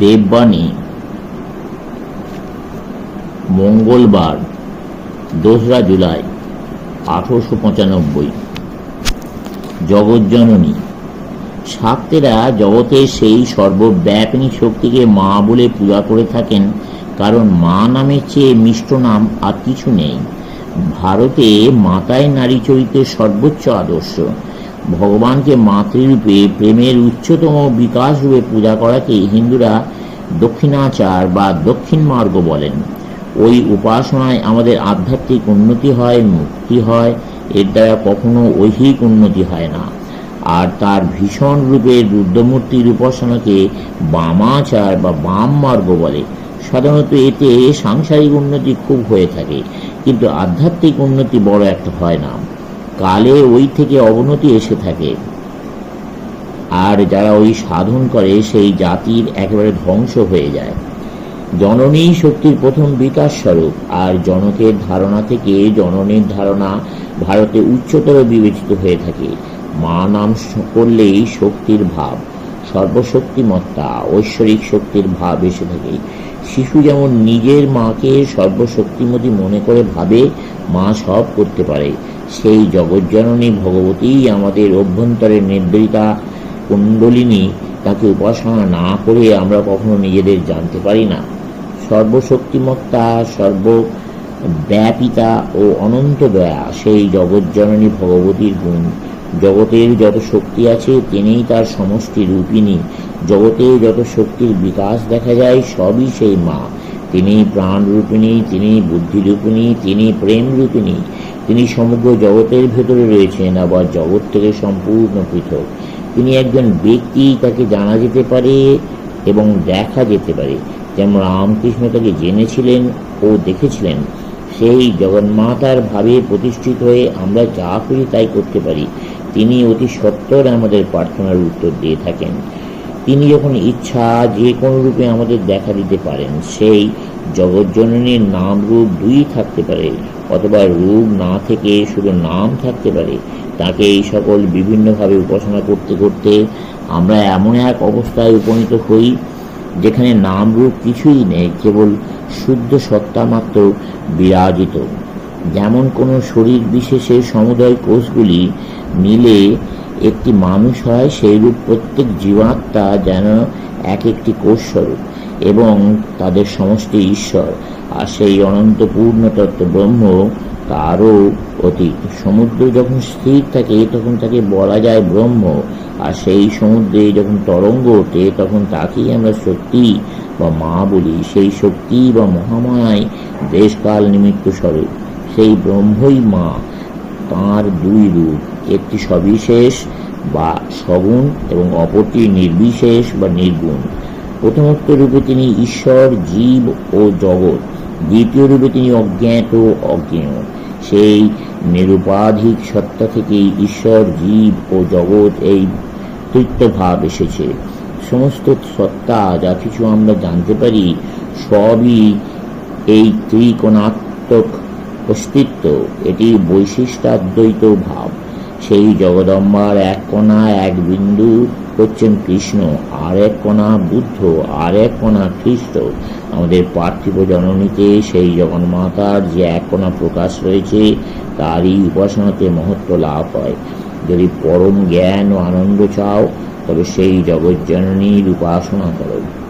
দেববাণী, মঙ্গলবার, দোসরা জুলাই, আঠারোশো পঁচানব্বই। জগজ্জননী শাক্তেরা জগতের সেই সর্বব্যাপিনী শক্তিকে মা বলে পূজা করে থাকেন, কারণ মা নামের চেয়ে মিষ্ট নাম আর কিছু নেই। ভারতে মাতায় নারী চরিত্রের সর্বোচ্চ আদর্শ। ভগবানকে মাতৃরূপে প্রেমের উচ্চতম বিকাশ রূপে পূজা করাকে হিন্দুরা দক্ষিণাচার বা দক্ষিণ মার্গ বলেন। ওই উপাসনায় আমাদের আধ্যাত্মিক উন্নতি হয়, মুক্তি হয়, এর দ্বারা কখনো ঐহিক উন্নতি হয় না। আর তার ভীষণ রূপের রুদ্রমূর্তির উপাসনাকে বামাচার বা বাম মার্গ বলে। সাধারণত এতে সাংসারিক উন্নতি খুব হয়ে থাকে, কিন্তু আধ্যাত্মিক উন্নতি বড় একটা হয় না। কালে ওই থেকে অবনতি এসে থাকে। আর যারা ওই সাধন করে, সেই জাতির একেবারে ধ্বংস হয়ে যায়। জননী শক্তির প্রথম বিকাশ স্বরূপ, আর জনকের ধারণা থেকে জননীর ধারণা ভারতে উচ্চতর বিবেচিত হয়ে থাকে। মা নাম করলেই শক্তির ভাব, সর্বশক্তিমত্তা, ঐশ্বরিক শক্তির ভাব এসে থাকে। শিশু যেমন নিজের মাকে সর্বশক্তিমতী মনে করে ভাবে, মা সব করতে পারে। সেই জগজ্জননী ভগবতী আমাদের অভ্যন্তরের নির্দয়িতা কুণ্ডলিনী তাকে উপাসনা না করে আমরা কখনো নিজেদের জানতে পারি না। সর্বশক্তিমত্তা সর্ব ব্যাপিতা ও অনন্ত দয়া সেই জগজ্জননী ভগবতীর গুণ। জগতের যত শক্তি আছে তিনিই তার সমষ্টি রূপিণী। জগতে যত শক্তির বিকাশ দেখা যায় সবই সেই মা। তিনি প্রাণ রূপিণী তিনি বুদ্ধি রূপিণী তিনি প্রেম রূপিণী তিনি সমগ্র জগতের ভেতরে রয়েছেন, আবার জগৎ থেকে সম্পূর্ণ পৃথক। তিনি একজন ব্যক্তি, তাকে জানা যেতে পারে এবং দেখা যেতে পারে। যেমন রামকৃষ্ণ তাকে জেনেছিলেন ও দেখেছিলেন, সেই জগন্মাতার ভাবে প্রতিষ্ঠিত হয়ে আমরা যা করি তাই করতে পারি। তিনি অতি সত্বর আমাদের প্রার্থনার উত্তর দিয়ে থাকেন। তিনি যখন ইচ্ছা যে কোনো রূপে আমাদের দেখা দিতে পারেন, সেই জগজ্জননীর নাম রূপ দুই থাকতে পারে, অথবা রূপ না থেকে শুধু নাম থাকতে পারে। তাকে এই সকল বিভিন্নভাবে উপাসনা করতে করতে আমরা এমন এক অবস্থায় উপনীত হই, যেখানে নাম রূপ কিছুই নেই, কেবল শুদ্ধ সত্তা মাত্র বিরাজিত। যেমন কোনো শরীর বিশেষে সমুদয় কোষগুলি মিলে একটি মানুষ হয়, সেইরূপ প্রত্যেক জীবাত্মা যেন এক একটি কোষ স্বরূপ। এবং তাদের সমষ্টি ঈশ্বর আর সেই অনন্ত পূর্ণ তত্ত্ব ব্রহ্ম তারও অতীত। সমুদ্র যখন স্থির থাকে, তখন তাকে বলা যায় ব্রহ্ম। আর সেই সমুদ্রে যখন তরঙ্গ ওঠে, তখন তাকেই আমরা শক্তি বা মা বলি। সেই শক্তি বা মহামায় দেশকাল নিমিত্ত স্বরূপ। সেই ব্রহ্মই মা, তাঁর দুই রূপ। একটি সবিশেষ বা সগুণ এবং অপরটি নির্বিশেষ বা নির্গুণ। প্রথমোক্ত রূপে তিনি ঈশ্বর, জীব ও জগৎ। দ্বিতীয় রূপে তিনি অজ্ঞাত ও অজ্ঞেয়। সেই নিরুপাধিক সত্তা থেকেই ঈশ্বর, জীব ও জগৎ এই তৃত্বভাব এসেছে। সমস্ত সত্তা, যা কিছু আমরা জানতে পারি, সবই এই ত্রিকোণাত্মক অস্তিত্ব। এটি বৈশিষ্ট্যাদ্বৈত ভাব। সেই জগদম্বার এক কণা, এক বিন্দু হচ্ছেন কৃষ্ণ, আর এক কণা বুদ্ধ, আর এক কণা খ্রিস্ট। আমাদের পার্থিব জননীতে সেই জগন্মাতার যে এক কণা প্রকাশ রয়েছে, তারই উপাসনাতে মহত্ব লাভ হয়। যদি পরম জ্ঞান ও আনন্দ চাও, তবে সেই জগজ্জননীর উপাসনা করো।